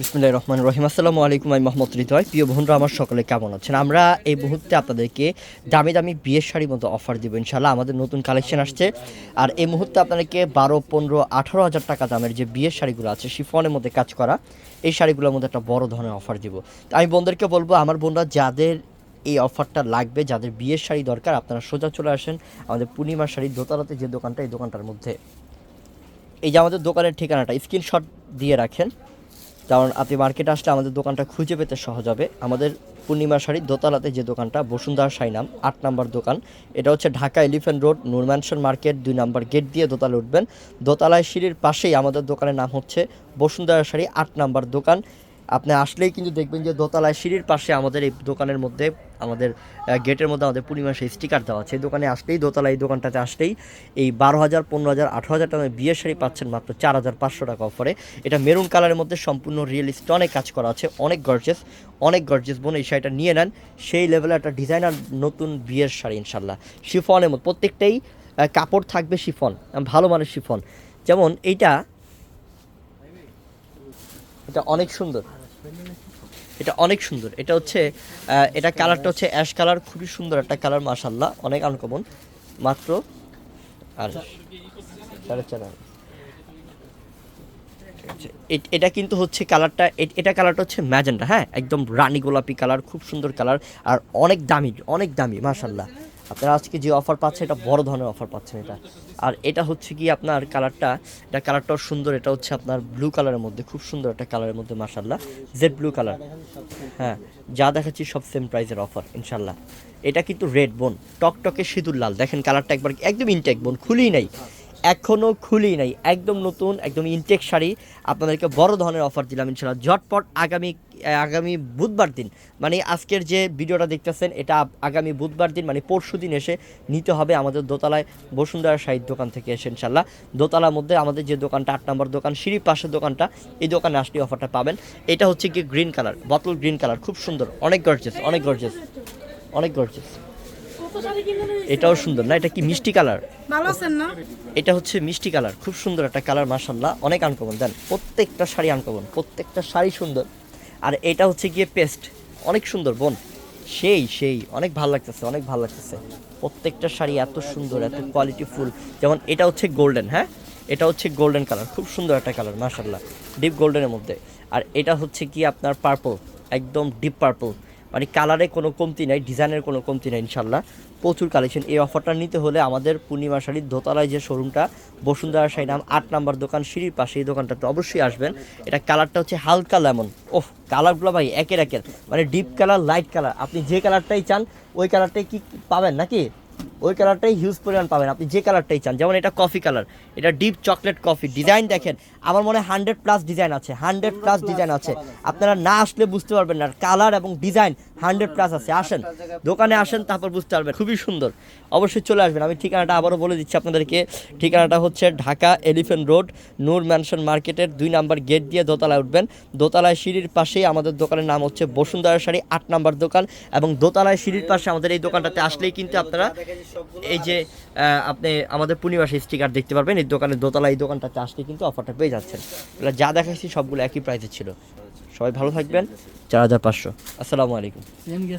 বিসমুল্লাহ রহমান রহিম। আসসালামু আলাইকুম, আমি মোহাম্মদ হৃদয়। প্রিয় বন্ধুরা, আমার সকলে কেমন আছেন? আমরা এই মুহূর্তে আপনাদেরকে দামি দামি বিয়ের শাড়ির মতো অফার দিব ইনশাল্লাহ আমাদের নতুন কালেকশন আসছে। আর এই মুহূর্তে আপনাদেরকে বারো, পনেরো, আঠারো হাজার টাকা দামের যে বিয়ের শাড়িগুলো আছে, শিফনের মধ্যে কাজ করা, এই শাড়িগুলোর মধ্যে একটা বড় ধরনের অফার দিব। আমি বোনদেরকে বলব, আমার বোনরা যাদের এই অফারটা লাগবে, যাদের বিয়ের শাড়ি দরকার, আপনারা সোজা চলে আসেন আমাদের পূর্ণিমার শাড়ি দোতলাতে যে দোকানটা, এই দোকানটার মধ্যে। এই যে আমাদের দোকানের ঠিকানাটা স্ক্রিনশট দিয়ে রাখেন। কারণ আপনি মার্কেটে আসলে আমাদের দোকানটা খুঁজে পেতে সহজ হবে। আমাদের পূর্ণিমা শাড়ি দোতলাতে যে দোকানটা, বসুন্ধরা শাড়ি নাম, আট নাম্বার দোকান। এটা হচ্ছে Dhaka Elephant Road Noor Mansion market, দুই নাম্বার গেট দিয়ে দোতলা উঠবেন। দোতলায় সিঁড়ির পাশেই আমাদের দোকানের নাম হচ্ছে বসুন্ধরা শাড়ি আট নাম্বার দোকান। আপনি আসলেই কিন্তু দেখবেন যে দোতলায় সিঁড়ির পাশে আমাদের এই দোকানের মধ্যে, আমাদের গেটের মধ্যে আমাদের পূর্ণিমা সেই স্টিকার দেওয়া আছে। এই দোকানে আসলেই দোতলা এই দোকানটাতে আসলেই এই বারো হাজার, পনেরো হাজার, আঠারো হাজার টাকার বিয়ের শাড়ি পাচ্ছেন মাত্র চার হাজার পাঁচশো টাকা অফারে এটা মেরুন কালারের মধ্যে সম্পূর্ণ রিয়েল স্টনে কাজ করা আছে। অনেক গর্জেস অনেক গর্জেস বোন এই শাড়িটা নিয়ে নেন। সেই লেভেলে একটা ডিজাইনার নতুন বিয়ের শাড়ি ইনশাল্লাহ শিফনের মধ্যে প্রত্যেকটাই কাপড় থাকবে শিফন, ভালো মানের শিফন। যেমন এইটা, এটা অনেক সুন্দর। এটা অনেক সুন্দর। এটা হচ্ছে এটা কালারটা হচ্ছে অ্যাশ কালার, খুবই সুন্দর একটা কালার মাশাল্লাহ অনেক আনকমন। মাত্র আর এটা কিন্তু হচ্ছে কালারটা এটা কালারটা হচ্ছে ম্যাজেন্টা হ্যাঁ? একদম রানী গোলাপি কালার, খুব সুন্দর কালার, আর অনেক দামি অনেক দামি মাশাল্লাহ আপনারা আজকে যে অফার পাচ্ছে এটা বড় ধরনের অফার পাচ্ছেন এটা। আর এটা হচ্ছে কি আপনার কালারটা এটা কালারটাও সুন্দর, এটা হচ্ছে আপনার ব্লু কালারের মধ্যে, খুব সুন্দর একটা কালারের মধ্যে মাসাল্লাহ জেড ব্লু কালার হ্যাঁ যা দেখাচ্ছি সব সেম প্রাইজের অফার ইনশাল্লাহ এটা কিন্তু রেড বোন টকটকে সিঁদুর লাল। দেখেন কালারটা একবার একদম ইনটেক বোন খুলেই নাই। এখনও খুলি নাই। একদম নতুন, একদম ইনটেক শাড়ি আপনাদেরকে বড় ধরনের অফার দিলাম ইনশাল্লাহ ঝটপট আগামী আগামী বুধবার দিন মানে আজকের যে ভিডিওটা দেখতেছেন, এটা আগামী বুধবার দিন মানে পরশু দিন এসে নিতে হবে আমাদের দোতলায় বসুন্ধরা শাড়ির দোকান থেকে এসে ইনশাল্লাহ দোতলার মধ্যে আমাদের যে দোকানটা, আট নম্বর দোকান, সিঁড়ির পাশের দোকানটা, এই দোকানে আসলে অফারটা পাবেন। এটা হচ্ছে কি green colour bottle green colour খুব সুন্দর, অনেক গর্জেস অনেক গর্জেস অনেক গর্জেস এটাও সুন্দর। না এটা কি মিষ্টি কালার? ভালো আছেন না? এটা হচ্ছে মিষ্টি কালার খুব সুন্দর একটা কালার মাসাল্লাহ অনেক আনকমন দেন প্রত্যেকটা শাড়ি আনকমন প্রত্যেকটা শাড়ি সুন্দর। আর এটা হচ্ছে গিয়ে পেস্ট অনেক সুন্দর বোন। সেই সেই অনেক ভালো লাগতেছে অনেক ভালো লাগতেছে। প্রত্যেকটা শাড়ি এত সুন্দর এত কোয়ালিটি ফুল যেমন এটা হচ্ছে গোল্ডেন হ্যাঁ? এটা হচ্ছে গোল্ডেন কালার খুব সুন্দর একটা কালার মাসাল্লাহ ডিপ গোল্ডেনের মধ্যে। আর এটা হচ্ছে কি আপনার পার্পল একদম ডিপ পার্পল মানে কালারে কোনো কমতি নাই ডিজাইনের কোনো কমতি নাই, ইনশাল্লাহ। প্রচুর কালেকশন এই অফারটা নিতে হলে আমাদের পূর্ণিমা শাড়ির দোতলায় যে শোরুমটা বসুন্ধরা শাড়ি নাম, আট নাম্বার দোকান, সিঁড়ির পাশে এই দোকানটাতে অবশ্যই আসবেন। এটা কালারটা হচ্ছে হালকা লেমন ওহ কালারগুলো ভাই একের একের। মানে ডিপ কালার লাইট কালার আপনি যে কালারটাই চান, ওই কালারটাই কি পাবেন নাকি? ওই কালারটাই হিউজ পরিমাণ পাবেন। আপনি যে কালারটাই চান যেমন এটা কফি কালার এটা ডিপ চকলেট কফি ডিজাইন দেখেন আমার মনে হয় হান্ড্রেড প্লাস ডিজাইন আছে হান্ড্রেড প্লাস ডিজাইন আছে। আপনারা না আসলে বুঝতে পারবেন না কালার এবং ডিজাইন হান্ড্রেড প্লাস আছে। আসেন, দোকানে আসেন, তারপর বুঝতে পারবেন। খুবই সুন্দর। অবশ্যই চলে আসবেন। আমি ঠিকানাটা আবারও বলে দিচ্ছি আপনাদেরকে। ঠিকানাটা হচ্ছে Dhaka Elephant Road, Noor mansion মার্কেটের দুই নাম্বার গেট দিয়ে দোতলায় উঠবেন। দোতলায় সিঁড়ির পাশেই আমাদের দোকানের নাম হচ্ছে বসুন্ধরা শাড়ি, আট নাম্বার দোকান এবং দোতলায় সিঁড়ির পাশে আমাদের এই দোকানটাতে আসলেই কিন্তু আপনারা এই যে আপনি আমাদের পূর্ণিমাসে স্টিকার দেখতে পারবেন। এই দোকানের দোতলা এই দোকানটাতে আসলে কিন্তু অফারটা পেয়ে যাচ্ছেন। যা দেখাচ্ছি সবগুলো একই প্রাইসে ছিল। সবাই ভালো থাকবেন। চার হাজার পাঁচশো। আসসালামু আলাইকুম।